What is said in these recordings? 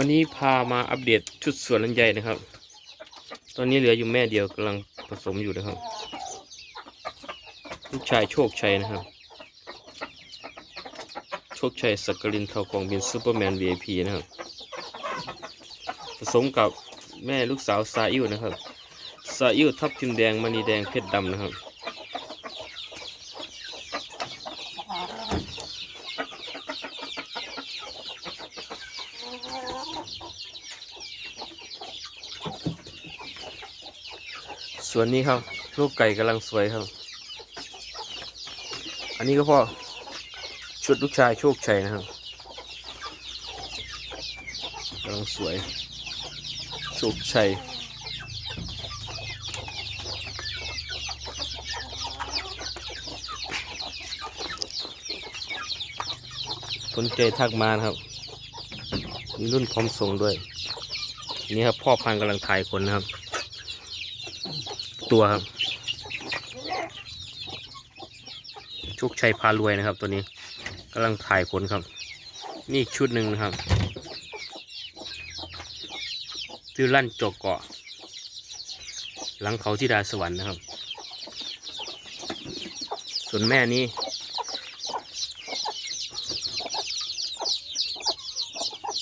วันนี้พามาอัปเดตชุดสวนลำไยนะครับ ตอนนี้เหลืออยู่แม่เดียวกำลังผสมอยู่นะครับ ลูกชายโชคชัยนะครับ โชคชัยสักกลินเทากองบินซูเปอร์แมน VIP นะครับ ผสมกับแม่ลูกสาวซาอิวนะครับซาอิวทับทิมแดงมณีแดงเพชรดำนะครับ สวนนี้ครับลูกไก่กำลังสวยครับ อันนี้ก็พ่อชุดลูกชายโชคชัยนะครับกำลังสวย โชคชัยคนใจทักมานะครับ มีรุ่นพร้อมส่งด้วย นี่ครับพ่อพันกำลังถ่ายคนนะครับ ตัวครับโชคชัยพารวยนะครับ ตัวนี้กำลังถ่ายขนครับ นี่ชุดหนึ่งนะครับชื่อลั่นจกเกาะ หลังเขาที่ดาสวรรค์นะครับ ส่วนแม่นี้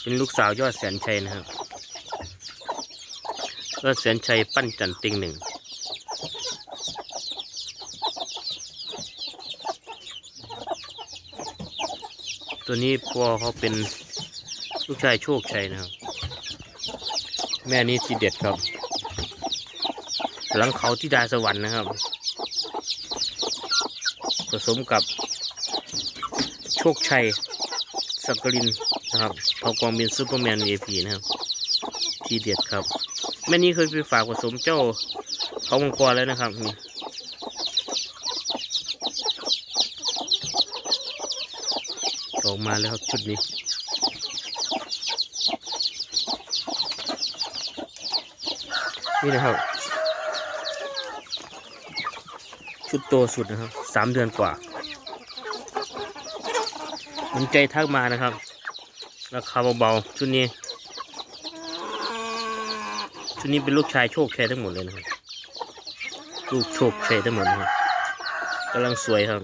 เป็นลูกสาวยอดแสนชัยนะครับยอดแสนชัยปั้นจันติงหนึ่ง ตัวนี้พ่อเขาเป็นลูกชายโชคชัยนะครับ แม่นี้ทีเด็ดครับ หลังเขาที่ดาสวรรค์นะครับ ผสมกับโชคชัยสักกลินนะครับเขากองเป็นซูเปอร์แมน VIP นะครับ ทีเด็ดครับ แม่นี้เคยไปฝากผสมเจ้าเขามังกรแล้วนะครับนี่ ออกมาแล้วครับชุดนี้นี่นะครับ ชุดโตสุดนะครับสามเดือนกว่ามันใจทักมานะครับ ราคาเบาๆชุดนี้ ชุดนี้เป็นลูกชายโชคชัยทั้งหมดเลยนะครับ ลูกโชคชัยทั้งหมดนะครับกำลังสวยครับ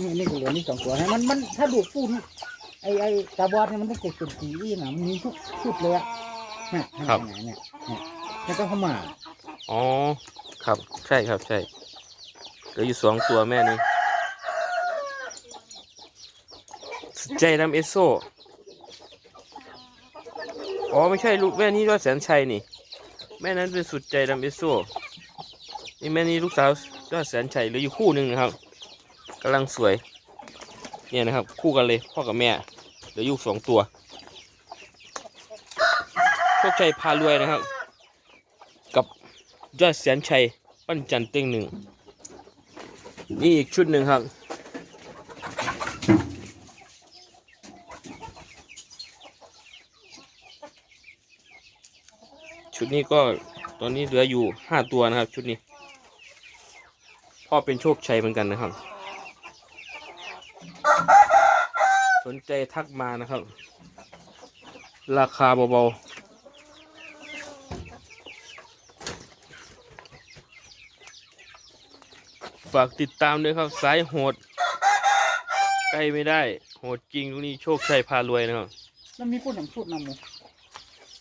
นี่นี่ก็เหลือนี่สองตัวให้มันมันถ้าดูดปูนไอไอกระบอกเนี่ยมันต้องเก็บเป็นสีนี่นะมันมีทุกชุดเลยอะเนี่ยครับ เนี่ยเนี่ยเนี่ยแล้วก็เข้ามาอ๋อ ครับ ใช่ครับ ใช่เหลืออยู่สองตัวแม่นี่สุดใจนำเอสโซ อ๋อ ไม่ใช่ลูกแม่นี่ยอดแสนชัยนี่ แม่นั้นเป็นสุดใจนำเอสโซ นี่แม่นี่ลูกสาวยอดแสนชัยเหลืออยู่คู่หนึ่งนะครับ กำลังสวย เนี่ยนะครับ คู่กันเลยพ่อกับแม่เหลืออยู่สองตัวโชคชัยพารวยนะครับ กับยอดแสนชัยปั้นจันเต็งหนึ่งนี่อีกชุดหนึ่งครับชุดนี้ก็ตอนนี้เหลืออยู่ห้าตัวนะครับ ชุดนี้ พ่อเป็นโชคชัยเหมือนกันนะครับ สนใจทักมานะครับ ราคาเบาๆ ฝากติดตามด้วยครับ สายโหด ใกล้ไม่ได้ โหดจริงตรงนี้โชคชัยพารวยนะครับ แล้วมีปูนอย่างชุดนำเลย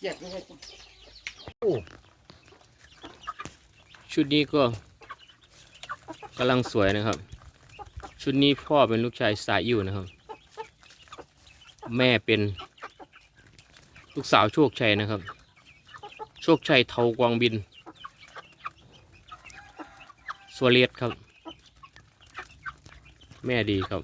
แยกไว้ให้ปูนชุดนี้ก็กำลังสวยนะครับ ชุดนี้พ่อเป็นลูกชายสายอยู่นะครับ แม่เป็น ลูกสาวโชคชัยนะครับ โชคชัยเทากวางบินสวเลียดครับ แม่ดีครับ